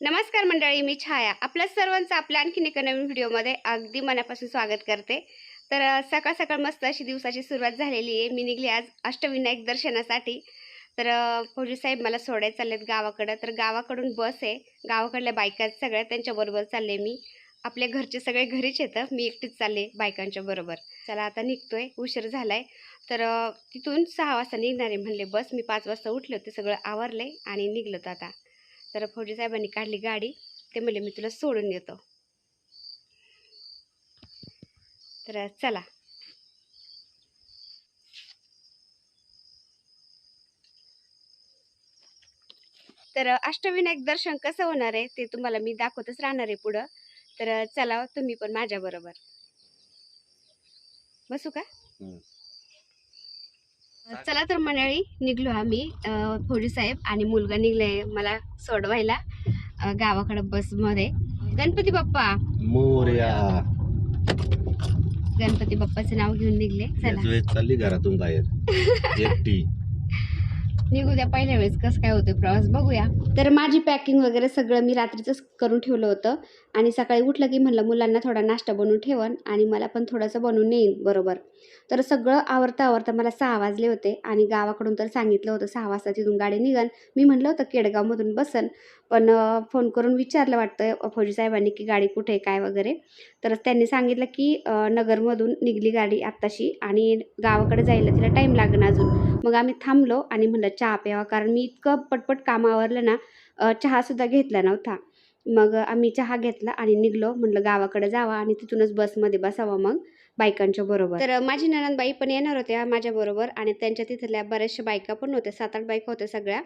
नमस्कार मंडळी मी छाया. आपल्या सर्वांचं आपल्या आणखीन एका नवीन व्हिडिओमध्ये अगदी मनापासून स्वागत करते. तर सकाळ सकाळ मस्त अशी दिवसाची सुरुवात झालेली आहे. मी निघली आज अष्टविनायक दर्शनासाठी. तर अ, फौजी साहेब मला सोडायला चाललेत गावाकडं. तर गावाकडून बस आहे. गावाकडल्या बायका आहेत सगळ्या. त्यांच्याबरोबर चालले मी. आपल्या घरचे सगळे घरीच येतं. मी एकटीच चालले बायकांच्या बरोबर. चला आता निघतोय. उशीर झालाय. तर तिथून सहा वाजता निघणार आहे म्हणले बस. मी पाच वाजता उठले होते. सगळं आवरले आणि निघलो आता. तर फौजी साहेबांनी काढली गाडी. ते म्हणले मी तुला सोडून येतो तर चला. तर अष्टविनायक दर्शन कसं होणार आहे ते तुम्हाला मी दाखवतच राहणार आहे पुढं. तर चला तुम्ही पण माझ्याबरोबर बसू का? चला तर मंडळी निघलो आम्ही फौजी साहेब आणि मुलगा निघलाय मला सोडवायला गावाकडं बसमध्ये गणपती बाप्पा. मोर्या. गणपती बाप्पाचं नाव घेऊन निघले. चला. चालली घरातून बाहेर. एकटी. निघू द्या पहिल्या वेळेस कसं काय होतं प्रवास बघूया. तर माझी पॅकिंग वगैरे सगळं मी रात्रीचंच करून ठेवलं होतं. आणि सकाळी उठलं की म्हणलं मुलांना थोडा नाश्ता बनवून ठेवन आणि मला पण थोडंसं बनवून येईन बरोबर. तर सगळं आवरता आवरता मला सहा वाजले होते आणि गावाकडून तर सांगितलं होतं सहा वाजता तिथून गाडी निघन. मी म्हटलं होतं केडगावमधून बसन. पण फोन करून विचारलं वाटतं फौजीसाहेबांनी फौजी साहेबांनी की गाडी कुठे आहे काय वगैरे. तर त्यांनी सांगितलं की नगरमधून निघली गाडी आत्ताशी आणि गावाकडे जायला तिला टाईम लागणार अजून. मग आम्ही थांबलो आणि म्हणलं चहा प्यावा कारण मी इतकं पटपट काम आवरलं ना चहासुद्धा घेतला नव्हता. मग आम्ही चहा घेतला आणि निघलो म्हणलं गावाकडे जावा आणि तिथूनच बसमध्ये बसावा मग बायकांच्या बरोबर. तर माझी ननंदबाई पण येणार होत्या माझ्याबरोबर आणि त्यांच्या तिथल्या बऱ्याचशा बायका पण होत्या सात आठ बायका होत्या सगळ्या.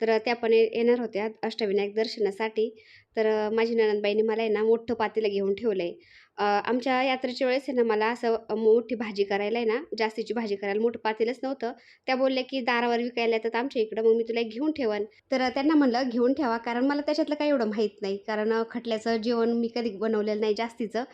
तर त्या पण येणार होत्या अष्टविनायक दर्शनासाठी. तर माझी ननंदबाईने मला आहे ना मोठं पातेलं घेऊन ठेवलं आहे आमच्या यात्रेच्या वेळेस आहे ना मला असं मोठी भाजी करायला आहे ना जास्तीची भाजी करायला मोठं पातेलंच नव्हतं. त्या बोलल्या की दारावर विकायला येतात आमच्या इकडं मग मी तुला एक घेऊन ठेवन. तर त्यांना म्हणलं घेऊन ठेवा कारण मला त्याच्यातलं काही एवढं माहीत नाही. कारण खटल्याचं जेवण मी कधी बनवलेलं नाही जास्तीचं.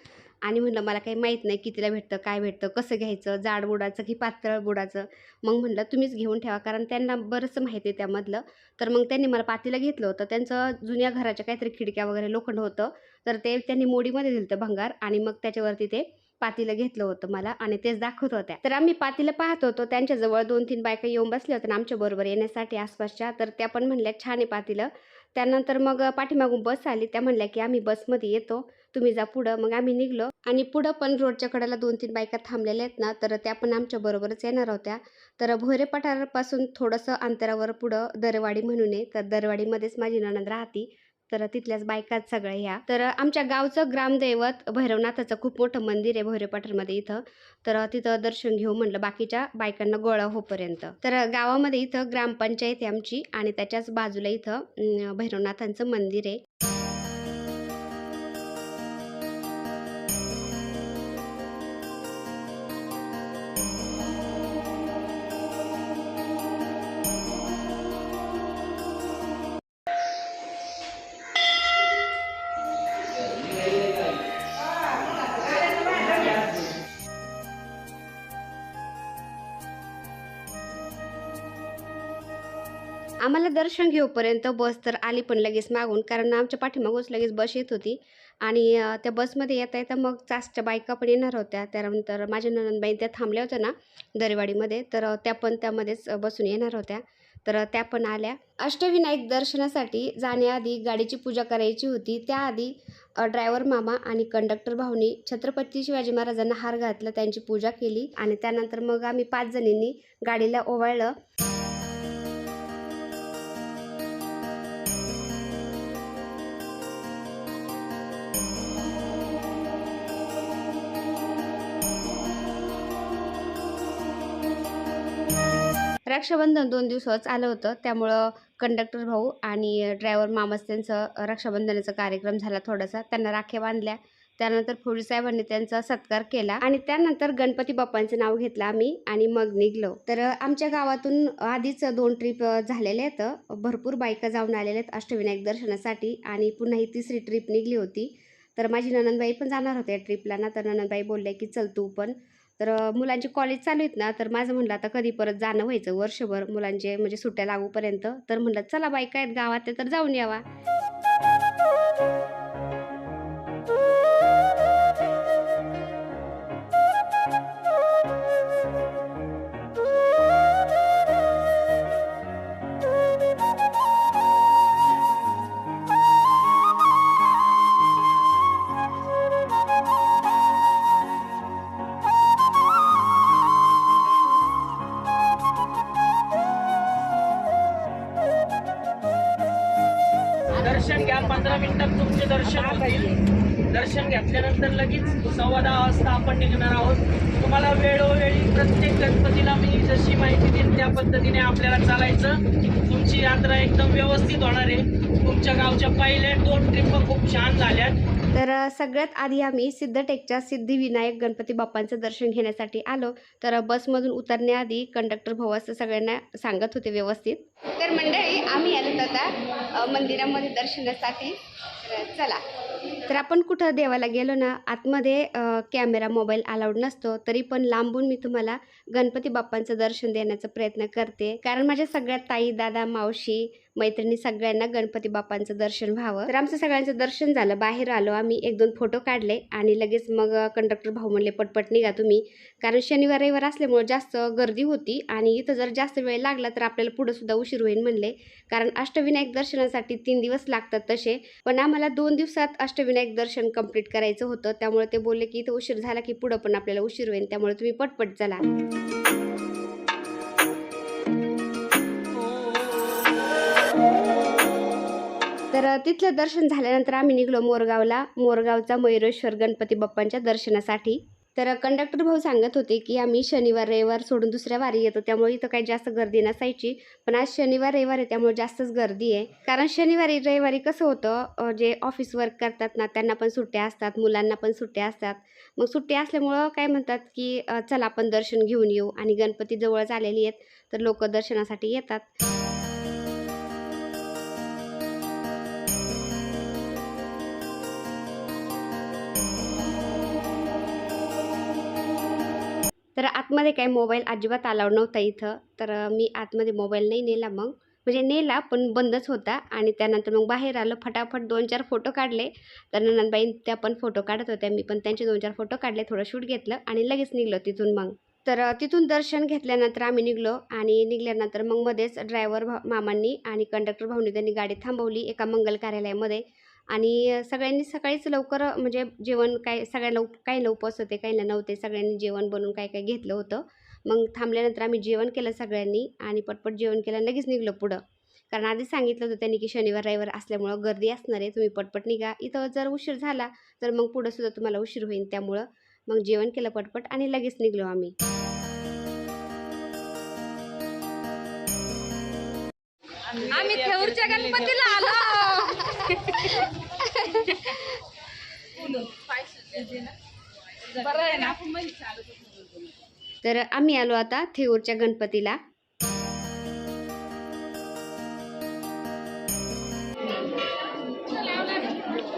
आणि म्हणलं मला काही माहीत नाही कितीला भेटतं काय भेटतं कसं घ्यायचं जाड बुडाचं की पातळ बुडाचं? मग म्हणलं तुम्हीच घेऊन ठेवा कारण त्यांना बरंचसं माहिती आहे त्यामधलं. तर मग त्यांनी मला पातीला घेतलं होतं. त्यांचं जुन्या घराच्या काहीतरी खिडक्या वगैरे लोखंड होतं. तर ते त्यांनी मोडीमध्ये दिलं होतं भंगार आणि मग त्याच्यावरती ते पातीलं घेतलं होतं मला आणि तेच दाखवत होत्या. तर आम्ही पातीला पाहत होतो. त्यांच्याजवळ दोन तीन बायका येऊन बसल्या होत्या ना आमच्या बरोबर येण्यासाठी आसपासच्या. तर त्या पण म्हणल्या छान आहे पातीलं. त्यानंतर मग पाठीमागून बस आली. त्या म्हणल्या की आम्ही बसमध्ये येतो. तुम्ही जा पुढं. मग आम्ही निघलो. आणि पुढं पण रोडच्या कडेला दोन तीन बायका थांबलेल्या आहेत ना तर त्या पण आमच्या बरोबरच येणार होत्या. तर भोरे पठारापासून थोडंसं अंतरावर पुढं दरवाडी म्हणून आहे. तर दरवाडीमध्येच माझी ननंद राहती. तर तिथल्याच बायकात सगळ्या ह्या. तर आमच्या गावचं ग्रामदैवत भैरवनाथाचं खूप मोठं मंदिर आहे भोरे पठारमध्ये इथं. तर तिथं दर्शन घेऊ म्हणलं बाकीच्या बायकांना गोळा होपर्यंत तर गावामध्ये इथं ग्रामपंचायत आहे आमची. आणि त्याच्याच बाजूला इथं भैरवनाथांचं मंदिर आहे. आम्हाला दर्शन घेऊपर्यंत बस तर आली पण लगेच मागून कारण आमच्या पाठीमागूनच लगेच बस येत होती. आणि त्या बसमध्ये येता येता मग चासच्या बायका पण येणार होत्या. त्यानंतर माझ्या ननंदबाई त्या थांबल्या होत्या ना दरेवाडीमध्ये. तर त्या पण त्यामध्येच बसून येणार होत्या. तर त्या पण आल्या. अष्टविनायक दर्शनासाठी जाण्याआधी गाडीची पूजा करायची होती. त्याआधी ड्रायव्हर मामा आणि कंडक्टर भाऊनी छत्रपती शिवाजी महाराजांना हार घातला त्यांची पूजा केली. आणि त्यानंतर मग आम्ही पाच जणींनी गाडीला ओवाळलं. रक्षाबंधन दोन दिवसच आलं होतं. त्यामुळं कंडक्टर भाऊ आणि ड्रायव्हर मामाच त्यांचं रक्षाबंधनाचा कार्यक्रम झाला थोडासा. त्यांना राख्या बांधल्या. त्यानंतर फौजी साहेबांनी त्यांचा सत्कार केला. आणि त्यानंतर गणपती बाप्पांचं नाव घेतलं आम्ही आणि मग निघलो. तर आमच्या गावातून आधीच दोन ट्रिप झालेले आहेत. भरपूर बायका जाऊन आलेल्या आहेत अष्टविनायक दर्शनासाठी आणि पुन्हा ही तिसरी ट्रिप निघली होती. तर माझी ननंदबाई पण जाणार होत्या ट्रिपला ना तर ननंदबाई बोलल्या की चल तू पण. तर मुलांचे कॉलेज चालू आहेत ना तर माझं म्हणलं आता कधी परत जाणं व्हायचं वर्षभर मुलांचे म्हणजे सुट्ट्या लागूपर्यंत. तर म्हणलं चला बायका आहेत गावात ते तर जाऊन यावा. पंधरा मिनिटात तुमचे दर्शन होतील. दर्शन घेतल्यानंतर लगेच सव्वा दहा वाजता आपण निघणार आहोत. तुम्हाला वेळोवेळी प्रत्येक गणपतीला मी जशी माहिती देईन त्या पद्धतीने आपल्याला चालायचं. तुमची यात्रा एकदम व्यवस्थित होणार आहे. तुमच्या गावच्या पहिल्या दोन ट्रिप खूप छान झाल्यात. सगळ्यात आधी आम्ही सिद्धटेकच्या सिद्धिविनायक गणपती बाप्पांचं दर्शन घेण्यासाठी आलो. तर बसमधून उतरण्याआधी कंडक्टर भाऊ असं सगळ्यांना सांगत होते व्यवस्थित. तर मंडळी आम्ही आलो आता मंदिरामध्ये दर्शनासाठी. चला. तर आपण कुठं देवाला गेलो ना आतमध्ये कॅमेरा मोबाईल अलाउड नसतो. तरी पण लांबून मी तुम्हाला गणपती बाप्पांचं दर्शन देण्याचा प्रयत्न करते. कारण माझ्या सगळ्या ताई दादा मावशी मैत्रिणी सगळ्यांना गणपती बाप्पांचं दर्शन व्हावं. तर आमचं सगळ्यांचं दर्शन झालं. बाहेर आलो आम्ही एक दोन फोटो काढले आणि लगेच मग कंडक्टर भाऊ म्हणले पटपट निघा तुम्ही. कारण शनिवार रविवार असल्यामुळे जास्त गर्दी होती आणि इथं जर जास्त वेळ लागला तर आपल्याला पुढं सुद्धा उशीर होईल म्हणले. कारण अष्टविनायक दर्शनासाठी तीन दिवस लागतात तसे. पण आम्हाला दोन दिवसात अष्टविनायक दर्शन कंप्लीट करायचं होतं. त्यामुळे ते बोलले की इथं उशीर झाला की पुढं पण आपल्याला उशीर होईल. त्यामुळे तुम्ही पटपट चला. तर तिथलं दर्शन झाल्यानंतर आम्ही निघलो मोरगावला. मोरगावचा मयुरेश्वर गणपती बाप्पांच्या दर्शनासाठी. तर कंडक्टर भाऊ सांगत होते की आम्ही शनिवार रविवार सोडून दुसऱ्या वारी येतो. त्यामुळे इथं काही जास्त गर्दी नसायची. पण आज शनिवार रविवार आहे त्यामुळे जास्तच गर्दी आहे. कारण शनिवारी रविवारी कसं होतं जे ऑफिस वर्क करतात ना त्यांना पण सुट्ट्या असतात मुलांना पण सुट्ट्या असतात. मग सुट्ट्या असल्यामुळं काय म्हणतात की चला आपण दर्शन घेऊन येऊ. आणि गणपती जवळच आलेली आहेत तर लोक दर्शनासाठी येतात. तर आतमध्ये काय मोबाईल अजिबात अलाउड नव्हता इथं. तर मी आतमध्ये मोबाईल नाही नेला मग. म्हणजे नेला पण बंदच होता. आणि त्यानंतर मग बाहेर आलो. फटाफट दोन चार फोटो काढले. तर नंदबाई त्या पण फोटो काढत होत्या. मी पण त्यांचे दोन चार फोटो काढले. थोडं शूट घेतलं आणि लगेच निघलो तिथून मग. तर तिथून दर्शन घेतल्यानंतर आम्ही निघलो. आणि निघल्यानंतर मग मध्येच ड्रायव्हर भा मामांनी आणि कंडक्टर भाऊनी त्यांनी गाडी थांबवली एका मंगल कार्यालयामध्ये. आणि सगळ्यांनी सकाळीच लवकर म्हणजे जेवण काय सगळ्यांना उप काहींना उपवास होते काहींना नव्हते सगळ्यांनी जेवण बनवून काय काय घेतलं होतं. मग थांबल्यानंतर आम्ही जेवण केलं सगळ्यांनी आणि पटपट जेवण केलं लगेच निघलो पुढं. कारण आधी सांगितलं होतं त्यांनी की शनिवार रविवार असल्यामुळं गर्दी असणार आहे तुम्ही पटपट निघा. इथं जर उशीर झाला तर मग पुढं सुद्धा तुम्हाला उशीर होईल त्यामुळं मग जेवण केलं पटपट आणि लगेच निघलो आम्ही. आम्ही थेऊरच्या गणपतीला आलो. बरं आहे ना तर आम्ही आलो आता थेऊरच्या गणपतीला.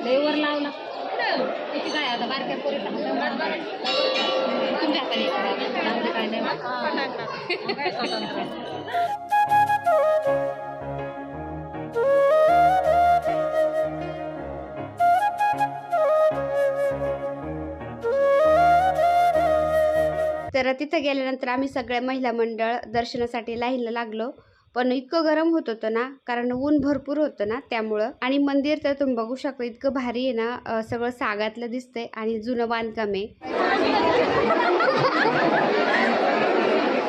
लईवर लावला. किती काय आता बारक्या पोरी तुमच्या हाताने? जाऊ दे, काय नाही. तर तिथं गेल्यानंतर आम्ही सगळ्या महिला मंडळ दर्शनासाठी लाईनला लागलो. पण इतकं गरम होत होतं ना कारण ऊन भरपूर होतं ना त्यामुळं. आणि मंदिर तर तुम्ही बघू शकता इतकं भारी आहे ना सगळं सागातलं दिसतंय आणि जुनं बांधकाम आहे.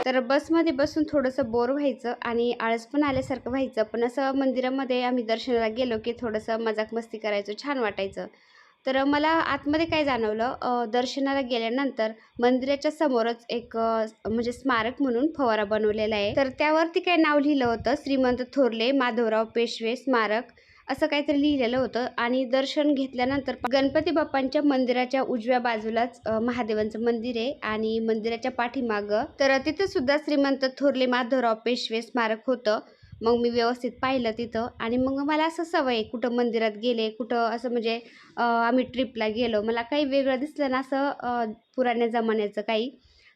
तर बसमध्ये बसून थोडंसं बोर व्हायचं आणि आळस पण आल्यासारखं व्हायचं. पण असं मंदिरामध्ये आम्ही दर्शनाला गेलो की थोडंसं मजाक मस्ती करायचो छान वाटायचं. तर मला आतमध्ये काय जाणवलं दर्शनाला गेल्यानंतर मंदिराच्या समोरच एक म्हणजे स्मारक म्हणून फवारा बनवलेला आहे. तर त्यावरती काय नाव लिहिलं होतं? श्रीमंत थोरले माधवराव पेशवे स्मारक असं काहीतरी लिहिलेलं होतं. आणि दर्शन घेतल्यानंतर गणपती बाप्पांच्या मंदिराच्या उजव्या बाजूलाच महादेवांचं मंदिर आहे आणि मंदिराच्या पाठीमागं तर तिथं सुद्धा श्रीमंत थोरले माधवराव पेशवे स्मारक होतं. मग मी व्यवस्थित पाहिलं तिथं आणि मग मला असं सवय आहे, कुठं मंदिरात गेले कुठं असं म्हणजे आम्ही ट्रिपला गेलो. मला काही वेगळं दिसलं ना असं पुराण्या जमान्याचं काही.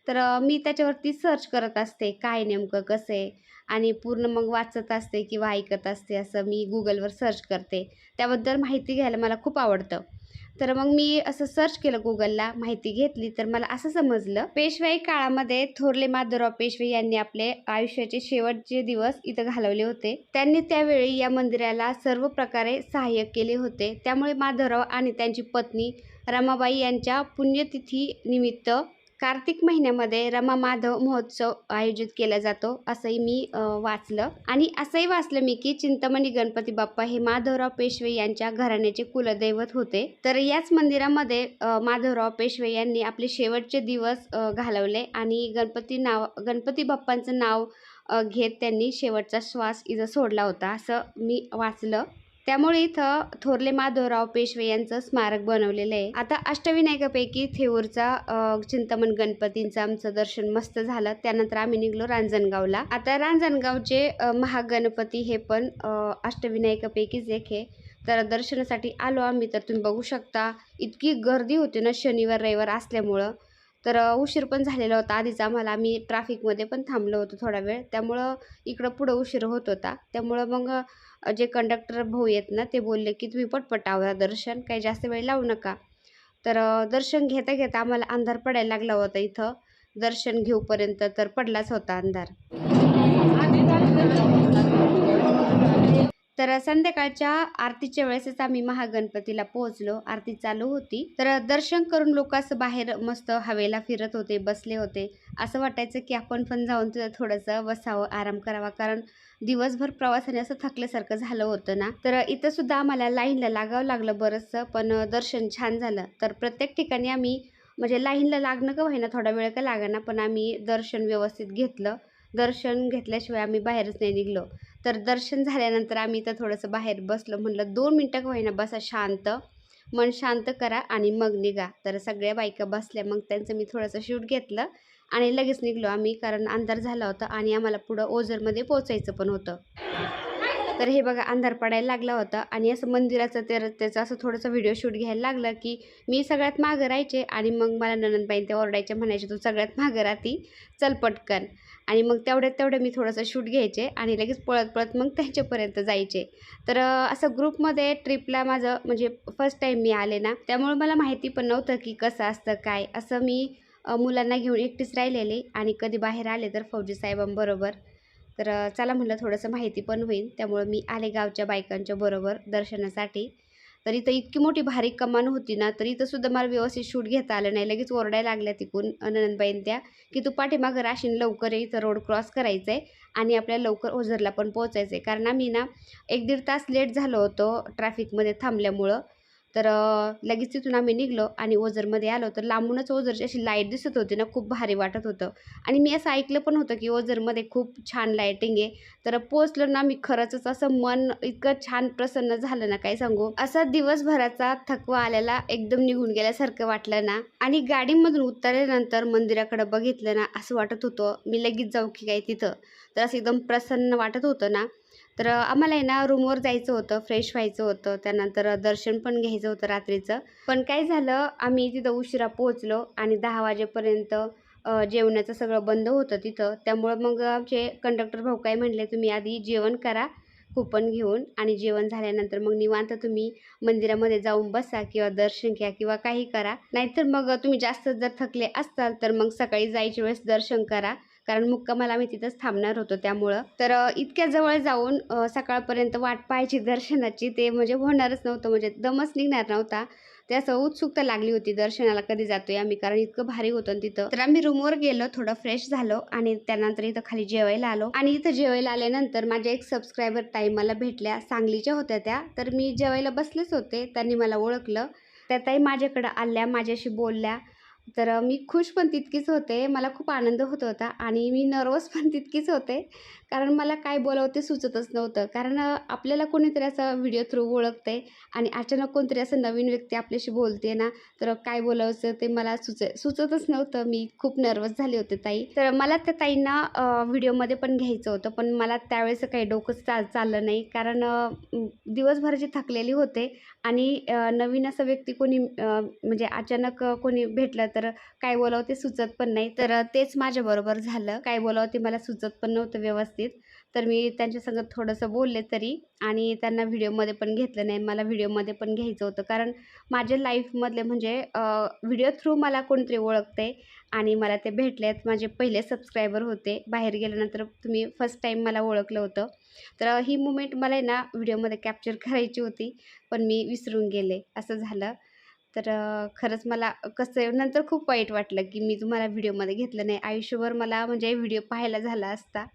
तर मी त्याच्यावरती सर्च करत असते काय नेमकं कसं आहे? आणि पूर्ण मग वाचत असते किंवा ऐकत असते असं मी गुगलवर सर्च करते. त्याबद्दल माहिती घ्यायला मला खूप आवडतं. तर मग मी असं सर्च केलं गुगलला माहिती घेतली. तर मला असं समजलं पेशवाई काळामध्ये थोरले माधवराव पेशवे यांनी आपले आयुष्याचे शेवटचे दिवस इथं घालवले होते. त्यांनी त्यावेळी या मंदिराला सर्व प्रकारे सहाय्य केले होते. त्यामुळे माधवराव आणि त्यांची पत्नी रमाबाई यांच्या पुण्यतिथी निमित्त कार्तिक महिन्यामध्ये रमा माधव महोत्सव आयोजित केला जातो असंही मी वाचलं. आणि असंही वाचलं मी की चिंतामणी गणपती बाप्पा हे माधवराव पेशवे यांच्या घराण्याचे कुलदैवत होते. तर याच मंदिरामध्ये माधवराव पेशवे यांनी आपले शेवटचे दिवस घालवले आणि गणपती नाव गणपती बाप्पांचं नाव घेत त्यांनी शेवटचा श्वास इथं सोडला होता असं मी वाचलं. त्यामुळे इथं थोरले माधवराव पेशवे यांचं स्मारक बनवलेलं आहे. आता अष्टविनायकापैकी थेऊरचा चिंतामण गणपतींचं आमचं दर्शन मस्त झालं. त्यानंतर आम्ही निघलो रांजणगावला. आता रांजणगावचे महागणपती हे पण अष्टविनायकापैकीच एक आहे. तर दर्शनासाठी आलो आम्ही तर तुम्ही बघू शकता. इतकी गर्दी होती ना शनिवार रविवार असल्यामुळं. तर उशीर पण झालेला होता. आधीच आम्हाला आम्ही ट्रॅफिकमध्ये पण थांबलो होतो थोडा वेळ. त्यामुळं इकडं पुढं उशीर होत होता. त्यामुळं मग जे कंडक्टर भाऊ आहेत ना ते बोलले की तुम्ही पटपट आवरा दर्शन काही जास्त वेळ लावू नका. तर दर्शन घेता घेता आम्हाला अंधार पडायला लागला होता इथं. दर्शन घेऊपर्यंत तर पडलाच होता अंधार. तर संध्याकाळच्या आरतीच्या वेळेसच आम्ही महागणपतीला पोहोचलो. आरती चालू होती. तर दर्शन करून लोक असं बाहेर मस्त हवेला फिरत होते बसले होते. असं वाटायचं की आपण पण जाऊन तिथं थोडंसं बसावं आराम करावा. कारण दिवसभर प्रवासाने असं थकल्यासारखं झालं होतं ना. तर इथं सुद्धा आम्हाला लाईनला लागावं लागलं बरंचसं पण दर्शन छान झालं. तर प्रत्येक ठिकाणी आम्ही म्हणजे लाईनला लागणं का व्हायना थोडा वेळ का लागना पण आम्ही दर्शन व्यवस्थित घेतलं. दर्शन घेतल्याशिवाय आम्ही बाहेरच नाही निघलो. तर दर्शन झाल्यानंतर आम्ही इथं थोडंसं बाहेर बसलो. म्हणलं दोन मिनटं का व्हायना बसा शांत. मन शांत करा आणि मग निघा. तर सगळ्या बायका बसल्या. मग त्यांचं मी थोडंसं शूट घेतलं. आणि लगेच निघलो आम्ही कारण अंधार झाला होता आणि आम्हाला पुढं ओझरमध्ये पोचायचं पण होतं. तर हे बघा अंधार पडायला लागला होता आणि असं मंदिराचं तर त्याचं असं थोडंसं व्हिडिओ शूट घ्यायला लागलं की मी सगळ्यात मागं राहायचे आणि मग मला ननंदबाई ते ओरडायचे म्हणायचे तू सगळ्यात मागं राहती चल पटकन. आणि मग तेवढ्यात तेवढं मी थोडंसं शूट घ्यायचे आणि लगेच पळत पळत मग त्यांच्यापर्यंत जायचे. तर असं ग्रुपमध्ये ट्रिपला माझं म्हणजे फर्स्ट टाईम मी आले ना त्यामुळे मला माहिती पण नव्हतं की कसं असतं काय. असं मी मुलांना घेऊन एकटीच राहिलेले आणि कधी बाहेर आले तर फौजी साहेबांबरोबर. तर चला म्हटलं थोडंसं माहिती पण होईल. त्यामुळं मी आले गावच्या बायकांच्या बरोबर दर्शनासाठी. तर इथं इतकी मोठी भारी कमान होती ना तर इथंसुद्धा मला व्यवस्थित शूट घेता आलं नाही. लगेच ओरडायला लागल्या तिकून ननंदबाईन त्या की तू पाठीमागं राशीन लवकर इथं रोड क्रॉस करायचं आहे आणि आपल्याला लवकर ओझरला पण पोचायचं आहे कारण आम्ही ना एक दीड तास लेट झालो होतो ट्रॅफिकमध्ये थांबल्यामुळं. तर लगेच तिथून आम्ही निघलो आणि ओझरमध्ये आलो. तर लांबूनच ओझरची अशी लाइट दिसत होती ना खूप भारी वाटत होतं. आणि मी असं ऐकलं पण होतं की ओझरमध्ये खूप छान लाईटिंग आहे. तर पोचलो ना मी खरंच असं मन इतकं छान प्रसन्न झालं ना काय सांगू? असं दिवसभराचा थकवा आलेला एकदम निघून गेल्यासारखं वाटलं ना. आणि गाडीमधून उतरल्यानंतर मंदिराकडे बघितलं ना असं वाटत होतं. मी लगेच जाऊ की काय तिथं? तर असं एकदम प्रसन्न वाटत होतं ना. तर आम्हाला आहे ना रूमवर जायचं होतं फ्रेश व्हायचं होतं. त्यानंतर दर्शन पण घ्यायचं होतं रात्रीचं. पण काय झालं आम्ही तिथं उशिरा पोहोचलो आणि दहा वाजेपर्यंत जेवणाचं सगळं बंद होतं तिथं. त्यामुळं मग आमचे कंडक्टर भाऊ काय म्हणले तुम्ही आधी जेवण करा कुपन घेऊन आणि जेवण झाल्यानंतर मग निवांत तुम्ही मंदिरामध्ये जाऊन बसा किंवा दर्शन घ्या किंवा काही करा. नाहीतर मग तुम्ही जास्त जर थकले असाल तर मग सकाळी जायच्या वेळेस दर्शन करा. कारण मुक्कामाला आम्ही तिथंच थांबणार होतो त्यामुळं. तर इतक्या जवळ जाऊन सकाळपर्यंत वाट पाहायची दर्शनाची ते म्हणजे होणारच नव्हतं म्हणजे दमच निघणार नव्हता. ते असं उत्सुकता लागली होती दर्शनाला कधी जातोय आम्ही कारण इतकं भारी होतं तिथं. तर आम्ही रूमवर गेलो थोडं फ्रेश झालो आणि त्यानंतर इथं खाली जेवायला आलो. आणि इथं जेवायला आल्यानंतर माझ्या एक सबस्क्रायबर ताई मला भेटल्या सांगलीच्या होत्या त्या. तर मी जेवायला बसलेच होते त्यांनी मला ओळखलं. त्या ताई माझ्याकडं आल्या माझ्याशी बोलल्या. तर मी खुश पण तितकीच होते. मला खूप आनंद होत होता आणि मी नर्वस पण तितकीच होते. कारण मला काय बोलावं ते सुचतच नव्हतं. कारण आपल्याला कोणीतरी असा व्हिडिओ थ्रू ओळखते आणि अचानक कोणतरी असं नवीन व्यक्ती आपल्याशी बोलते ना तर काय बोलावचं ते मला सुच सुचतच नव्हतं. मी खूप नर्वस झाले होते ताई. तर मला त्या ताईंना व्हिडिओमध्ये पण घ्यायचं होतं पण मला त्यावेळेस काही डोकंच चा चाललं नाही. कारण दिवसभराची थकलेली होते आणि नवीन असं व्यक्ती कोणी म्हणजे अचानक कोणी भेटलं तर काय बोलावं ते सुचत पण नाही. तर तेच माझ्याबरोबर झालं. काय बोलावं ते मला सुचत पण नव्हतं व्यवस्थित. तर मी त्यांच्यासंगत थोडंसं बोलले तरी आणि त्यांना व्हिडिओमध्ये पण घेतलं नाही. मला व्हिडिओमध्ये पण घ्यायचं होतं. कारण माझ्या लाईफमधले म्हणजे व्हिडिओ थ्रू मला कोणतरी ओळखते आणि मला ते भेटले आहेत. माझे पहिले सबस्क्रायबर होते. बाहेर गेल्यानंतर तुम्ही फर्स्ट टाईम मला ओळखलं होतं. तर ही मुमेंट मला आहे ना व्हिडिओमध्ये कॅप्चर करायची होती. पण मी विसरून गेले. असं झालं. तर खरंच मला कसं नंतर खूप वाईट वाटलं की मी तुम्हाला व्हिडिओमध्ये घेतलं नाही. आयुष्यभर मला म्हणजे व्हिडिओ पाहायला झाला असता.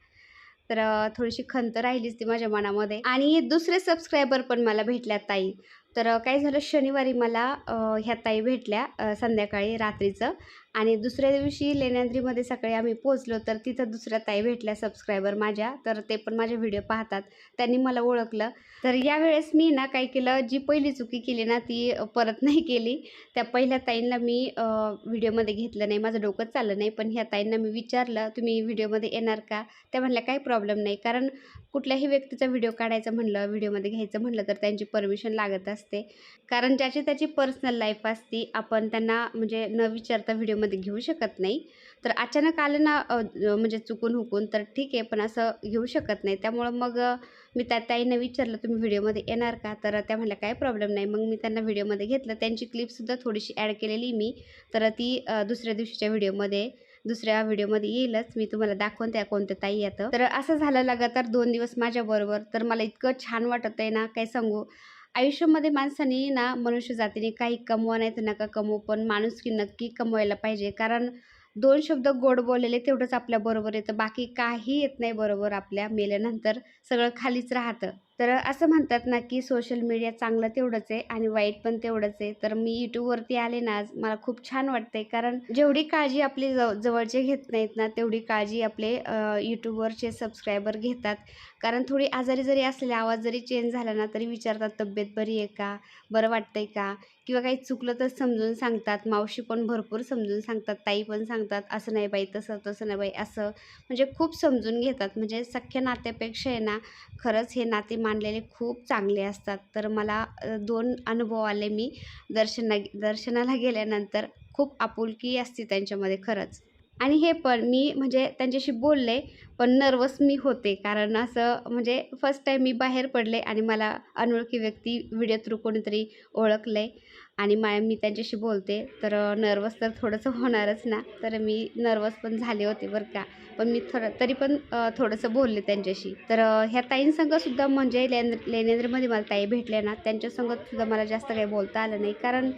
तर थोडीशी खंत राहिलीच ती माझ्या मनामध्ये. आणि दुसरे सबस्क्रायबर पण मला भेटल्या ताई. तर काय झालं शनिवारी मला ह्या ताई भेटल्या संध्याकाळी रात्रीचं. आणि दुसऱ्या दिवशी लेण्याद्रीमध्ये सकाळी आम्ही पोचलो तर तिथं दुसऱ्या ताई भेटल्या सबस्क्रायबर माझ्या तर ते पण माझे व्हिडिओ पाहतात. त्यांनी मला ओळखलं. तर यावेळेस मी ना काय केलं जी पहिली चुकी केली ना ती परत नाही केली. त्या पहिल्या ताईंना मी व्हिडिओमध्ये घेतलं नाही माझं डोकं चाललं नाही. पण ह्या ताईंना मी विचारलं तुम्ही व्हिडिओमध्ये येणार का? त्या म्हणल्या काही प्रॉब्लेम नाही. कारण कुठल्याही व्यक्तीचा व्हिडिओ काढायचा म्हणलं व्हिडिओमध्ये घ्यायचं म्हणलं तर त्यांची परमिशन लागत असते. कारण ज्याची त्याची पर्सनल लाईफ असती आपण त्यांना म्हणजे न विचारता व्हिडिओ व्हिडिओमध्ये घेऊ शकत नाही. तर अचानक आलं ना म्हणजे चुकून हुकून तर ठीक आहे पण असं घेऊ शकत नाही. त्यामुळं मग मी त्या ताईंना विचारलं तुम्ही व्हिडिओमध्ये येणार का? तर त्या म्हणल्या काय प्रॉब्लेम नाही. मग मी त्यांना व्हिडिओमध्ये घेतलं. त्यांची क्लिपसुद्धा थोडीशी ॲड केलेली मी. तर ती दुसऱ्या दिवशीच्या व्हिडिओमध्ये दुसऱ्या व्हिडिओमध्ये येईलच. मी तुम्हाला दाखवून त्या कोणत्या ताई येतं तर असं झालं लगातार दोन दिवस माझ्याबरोबर. तर मला इतकं छान वाटत आहे ना काय सांगू? आयुष्यामध्ये माणसाने ना मनुष्य जातीने काही कमवा नाही तर नका कमवू पण माणूस की नक्की कमवायला पाहिजे. कारण दोन शब्द गोड बोललेले तेवढंच आपल्या बरोबर येतं. बाकी काही येत नाही बरोबर आपल्या मेल्यानंतर. सगळं खालीच राहतं. तर असं म्हणतात ना की सोशल मीडिया चांगलं तेवढंच आहे आणि वाईट पण तेवढंच आहे. तर मी यूट्यूबवरती आले ना आज मला खूप छान वाटतंय. कारण जेवढी काळजी आपली जव जवळचे घेत नाहीत ना तेवढी काळजी आपले यूट्यूबवरचे सबस्क्रायबर घेतात. कारण थोडी आजारी जरी असलेले आवाज जरी चेंज झाला ना तरी विचारतात तब्येत बरी आहे का? बरं वाटतंय का? किंवा काही चुकलं तर समजून सांगतात. मावशी पण भरपूर समजून सांगतात ताई पण सांगतात असं नाही बाई तसं तसं नाही बाई असं. म्हणजे खूप समजून घेतात. म्हणजे सख्या नात्यापेक्षा आहे ना खरंच हे नाते मांडलेले खूप चांगले असतात. तर मला दोन अनुभव आले मी दर्शना दर्शनाला गेल्यानंतर. खूप आपुलकी असते त्यांच्यामध्ये खरंच. आणि हे पण मी म्हणजे त्यांच्याशी बोलले पण नर्वस मी होते. कारण असं म्हणजे फर्स्ट टाईम मी बाहेर पडले आणि मला अनोळखी व्यक्ती व्हिडिओ थ्रू कोणीतरी ओळखले. आणि मा मी त्यांच्याशी बोलते. तर नर्वस तर थोडंसं होणारच ना? तर मी नर्वस पण झाले होते बरं का? पण मी थोडं तरी पण थोडंसं बोलले त्यांच्याशी. तर ह्या ताईंसंगसुद्धा म्हणजे लेन लेनेंद्रमध्ये मला ताई भेटल्या ना? त्यांच्यासंगतसुद्धा मला जास्त काही बोलता आलं नाही. कारण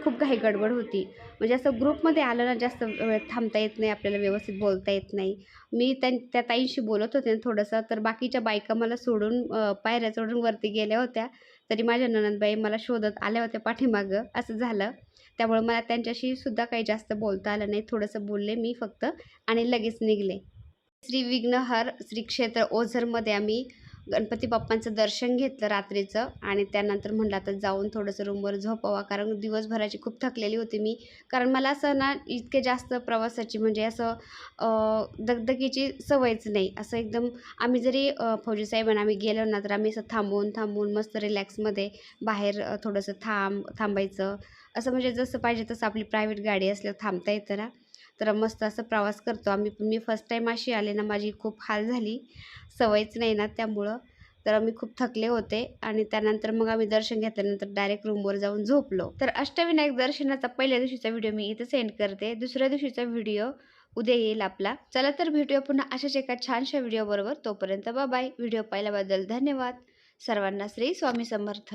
खूप काही गडबड होती. म्हणजे असं ग्रुपमध्ये आलं ना जास्त वेळ थांबता येत नाही. आपल्याला व्यवस्थित बोलता येत नाही. मी त्या त्या ताईंशी बोलत होते ना थोडंसं. तर बाकीच्या बायका मला सोडून पायऱ्या चढून वरती गेल्या होत्या. तरी माझ्या ननदबाई मला शोधत आल्या होत्या पाठीमागं. असं झालं. त्यामुळे मला त्यांच्याशी सुद्धा काही जास्त बोलता आलं नाही. थोडंसं बोलले मी फक्त आणि लगेच निघले. श्री विघ्नहर श्री क्षेत्र ओझरमध्ये आम्ही गणपती बाप्पांचं दर्शन घेतलं रात्रीचं आणि त्यानंतर म्हटलं आता जाऊन थोडंसं रूमवर झोपावा. कारण दिवसभराची खूप थकलेली होती मी. कारण मला असं ना इतके जास्त प्रवासाची म्हणजे असं दगदगीची सवयच नाही. असं एकदम आम्ही जरी फौजी साहेबांना आम्ही गेलो ना तर आम्ही असं थांबून थांबून मस्त रिलॅक्समध्ये बाहेर थोडंसं थांब थांबायचं. असं म्हणजे जसं पाहिजे तसं आपली प्रायव्हेट गाडी असल्यावर थांबता येतं ना. तर मस्त असं प्रवास करतो आम्ही. मी फर्स्ट टाईम अशी आले ना माझी खूप हाल झाली. सवयच नाही ना त्यामुळं. तर मी खूप थकले होते आणि त्यानंतर मग आम्ही दर्शन घेतल्यानंतर डायरेक्ट रूमवर जाऊन झोपलो. तर अष्टविनायक दर्शनाचा पहिल्या दिवशीचा व्हिडिओ मी इथं सेंड करते. दुसऱ्या दिवशीचा व्हिडिओ उद्या येईल आपला. चला तर भेटूया पुन्हा अशाच एका छानशा व्हिडिओबरोबर तोपर्यंत बाय व्हिडिओ पाहिल्याबद्दल धन्यवाद. सर्वांना श्री स्वामी समर्थ.